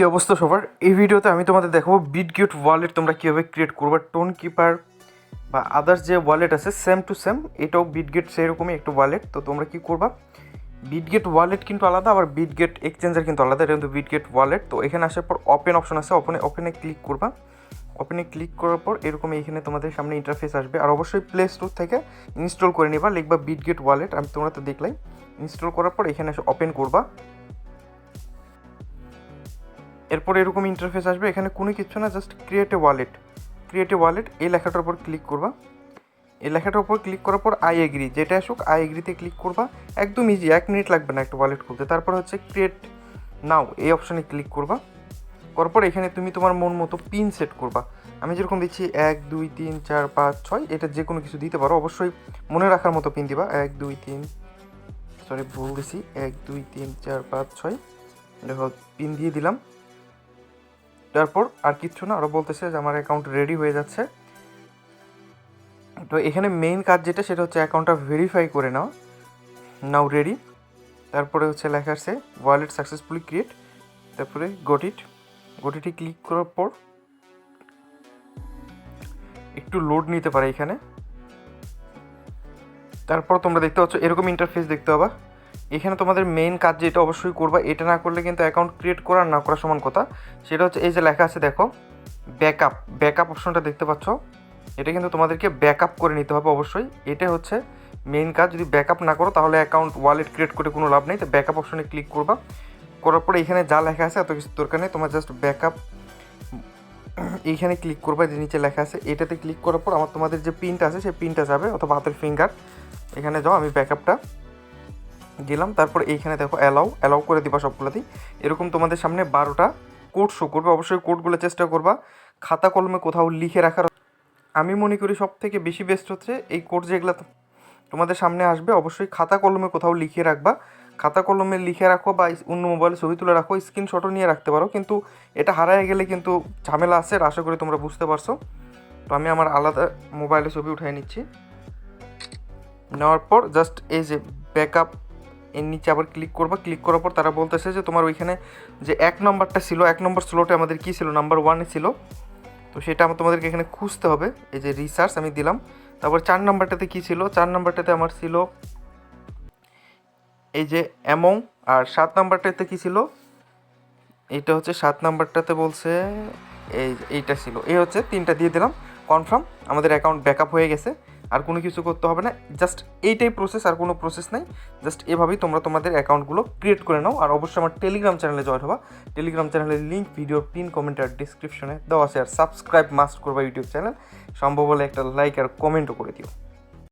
কী অবস্থা সবার? এই ভিডিওতে আমি তোমাদের দেখাবো বিটগেট ওয়ালেট তোমরা কীভাবে ক্রিয়েট করবে। টোন কিপার বা আদার্স যে ওয়ালেট আছে সেম টু সেম এটাও বিটগেট সেরকমই একটা ওয়ালেট তো তোমরা কী করবা? বিটগেট ওয়ালেট কিন্তু আলাদা, আবার বিটগেট এক্সচেঞ্জার কিন্তু আলাদা, এটা কিন্তু বিটগেট ওয়ালেট তো এখানে আসার পর ওপেন অপশন আছে ওপেনে ওপেনে ক্লিক করবা। ওপেনে ক্লিক করার পর এরকম এখানে তোমাদের সামনে ইন্টারফেস আসবে। আর অবশ্যই প্লে স্টোর থেকে ইনস্টল করে নিবা, লিখবা বিটগেট ওয়ালেট আমি তোমরা তো দেখলাই। ইনস্টল করার পর এখানে এসে ওপেন করবা। এরপর এরকম ইন্টারফেস আসবে, এখানে কোনো কিছু না just create a wallet create a wallet এই লেখাটার উপর ক্লিক করবা। এই লেখাটার উপর ক্লিক করার পর আই এগ্রি যেটা আসুক আই এগ্রিতে ক্লিক করবা। একদম ইজি এক মিনিট লাগবে না একটা ওয়ালেট খুলতে। তারপর হচ্ছে ক্রিয়েট নাও এই অপশানে ক্লিক করবা। করার পর এখানে তুমি তোমার মন মতো পিন সেট করবা। আমি যেরকম দিচ্ছি, এক, দুই, তিন, চার, পাঁচ, ছয়, এটা যে কোনো কিছু দিতে পারো। অবশ্যই মনে রাখার মতো পিন দিবা। এক, দুই, তিন সরি ভুল দিছি। এক, দুই, তিন, চার, পাঁচ, ছয় দেখো পিন দিয়ে দিলাম। তারপর আর কিচ্ছু না আরও বলতেছে যে আমার অ্যাকাউন্ট রেডি হয়ে যাচ্ছে। তো এখানে মেইন কাজ যেটা, সেটা হচ্ছে অ্যাকাউন্টটা ভেরিফাই করে নাও। নাও রেডি তারপরে হচ্ছে লেখা আছে ওয়ালেট সাকসেসফুলি ক্রিয়েট তারপরে গটিট গটিটি ক্লিক করার পর একটু লোড নিতে পারে এখানে। তারপর তোমরা দেখতে পাচ্ছ, এরকম ইন্টারফেস দেখতে পাবা। এখানে তোমাদের মেইন কাজ যেটা অবশ্যই করবা, এটা না করলে কিন্তু অ্যাকাউন্ট ক্রিয়েট করার না করা সমান কথা। সেটা হচ্ছে এই যে লেখা আছে, দেখো ব্যাকআপ ব্যাকআপ অপশনটা দেখতে পাচ্ছ? এটা কিন্তু তোমাদেরকে ব্যাকআপ করে নিতে হবে অবশ্যই। এটা হচ্ছে মেইন কাজ, যদি ব্যাকআপ না করো, তাহলে অ্যাকাউন্ট ওয়ালেট ক্রিয়েট করে কোনো লাভ নেই। তো ব্যাকআপ অপশনে ক্লিক করবা। করার পরে এখানে যা লেখা আছে, এত কিছু দরকার নেই। তোমার জাস্ট ব্যাকআপ এইখানে ক্লিক করবা যে নিচে লেখা আছে। এটাতে ক্লিক করার পর আমার তোমাদের যে পিনটা আছে, সেই পিনটা যাবে, অথবা হাতের ফিঙ্গার এখানে যাও, আমি ব্যাকআপটা দিলাম তারপর এইখানে দেখো অ্যালাউ অ্যালাউ করে দিবা সবগুলোতেই এরকম তোমাদের সামনে বারোটা কোড শো করবে, অবশ্যই কোডগুলো চেষ্টা করবা। খাতা কলমে কোথাও লিখে রাখার আমি মনে করি সব থেকে বেশি বেস্ট হচ্ছে এই কোড যেগুলো তোমাদের সামনে আসবে, অবশ্যই খাতা কলমে কোথাও লিখে রাখবা। খাতা কলমে লিখে রাখো বা অন্য মোবাইলে ছবি তুলে রাখো স্ক্রিনশটও নিয়ে রাখতে পারো, কিন্তু এটা হারায় গেলে কিন্তু ঝামেলা আছে আশা করি তোমরা বুঝতে পারছ। তো আমি আমার আলাদা মোবাইলে ছবি উঠিয়ে নিচ্ছি। নেওয়ার পর জাস্ট এই যে ব্যাকআপ এর নিচে আবার ক্লিক করবা। ক্লিক করার পর তারা বলতেছে যে তোমার ওইখানে যে এক নম্বরটা ছিল, এক নম্বর স্লোটে আমাদের কী ছিল? নাম্বার ওয়ানে ছিল। তো সেটা আমার তোমাদেরকে এখানে খুঁজতে হবে। এই যে রিসার্চ আমি দিলাম। তারপর চার নাম্বারটাতে কী ছিল? চার নাম্বারটাতে আমার ছিল এই যে অ্যামং আর সাত নাম্বারটাতে কী ছিল? এটা হচ্ছে সাত নাম্বারটাতে বলছে এই এইটা ছিল। এই হচ্ছে তিনটা দিয়ে দিলাম। কনফার্ম আমাদের অ্যাকাউন্ট ব্যাকআপ হয়ে গেছে। আর কোনো কিছু করতে হবে না। জাস্ট এইটাই প্রসেস আর কোনো প্রসেস নাই। জাস্ট এভাবেই তোমরা তোমাদের অ্যাকাউন্টগুলো ক্রিয়েট করে নাও। আর অবশ্যই আমার টেলিগ্রাম চ্যানেলে জয়েন হবা। টেলিগ্রাম চ্যানেলের লিঙ্ক ভিডিও পিন কমেন্ট আর ডিসক্রিপশনে দেওয়া আছে। আর সাবস্ক্রাইব মাস্ট করবা ইউটিউব চ্যানেল সম্ভব হলে একটা লাইক আর কমেন্টও করে দিও।